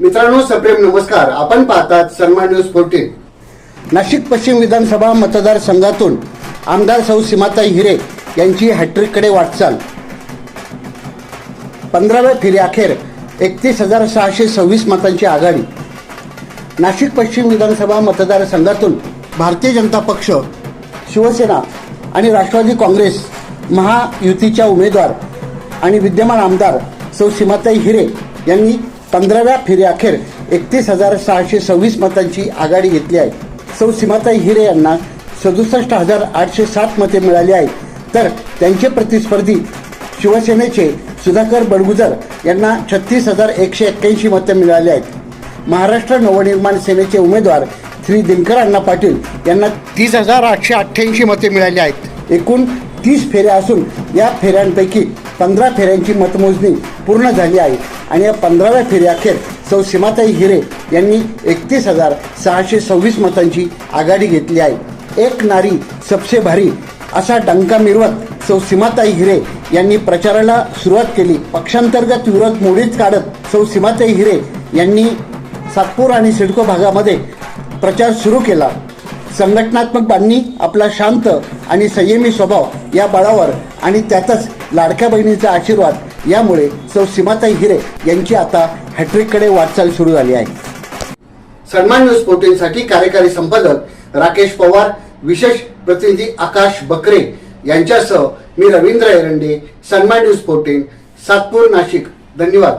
मित्रांनो सप्रेम नमस्कार. आपण पाहतात सन्मान न्यूज फोर्टीन नाशिक पश्चिम विधानसभा मतदारसंघातून आमदार सौ सीमाताई हिरे यांची हॅट्रिककडे वाटचाल. पंधराव्या फेरी अखेर एकतीस हजार सहाशे सव्वीस मतांची आघाडी. नाशिक पश्चिम विधानसभा मतदारसंघातून भारतीय जनता पक्ष शिवसेना आणि राष्ट्रवादी काँग्रेस महायुतीच्या उमेदवार आणि विद्यमान आमदार सौ सीमाताई हिरे यांनी पंधराव्या फेरीअखेर एकतीस हजार सहाशे सव्वीस मतांची आघाडी घेतली आहे. सौ सीमाताई हिरे यांना सदुसष्ट हजार आठशे सात मते मिळाली आहेत. तर त्यांचे प्रतिस्पर्धी शिवसेनेचे सुधाकर बडगुजर यांना छत्तीस हजार एकशे एक्क्याऐंशी मते मिळाली आहेत. महाराष्ट्र नवनिर्माण सेनेचे उमेदवार श्री दिनकर अण्णा पाटील यांना तीस हजार आठशे अठ्ठ्याऐंशी मते मिळाली आहेत. एकूण तीस फेऱ्या असून या फेऱ्यांपैकी पंधरा फेऱ्यांची मतमोजणी पूर्ण झाली आहे. आणि या पंधराव्या फेरीअखेर सौ सीमाताई हिरे यांनी एकतीस हजार सहाशे सव्वीस मतांची आघाडी घेतली आहे. एक नारी सबसे भारी असा डंका मिरवत सौ सीमाताई हिरे यांनी प्रचाराला सुरुवात केली. पक्षांतर्गत विरोध मोडीत काढत सौ सीमाताई हिरे यांनी सातपूर आणि सिडको भागामध्ये प्रचार सुरू केला. संघटनात्मक बांधणी आपला शांत आणि संयमी स्वभाव या बळावर आणि त्यातच लाडक्या बहिणीचा आशीर्वाद. यामुळे सौ सीमाताई हिरे यांची आता हॅट्रिककडे वाटचाल सुरू झाली आहे. सन्मान न्यूज फोर्टीनसाठी कार्यकारी संपादक राकेश पवार विशेष प्रतिनिधी आकाश बकरे यांच्यासह मी रवींद्र एरंडे सन्मान न्यूज फोर्टीन सातपूर नाशिक. धन्यवाद.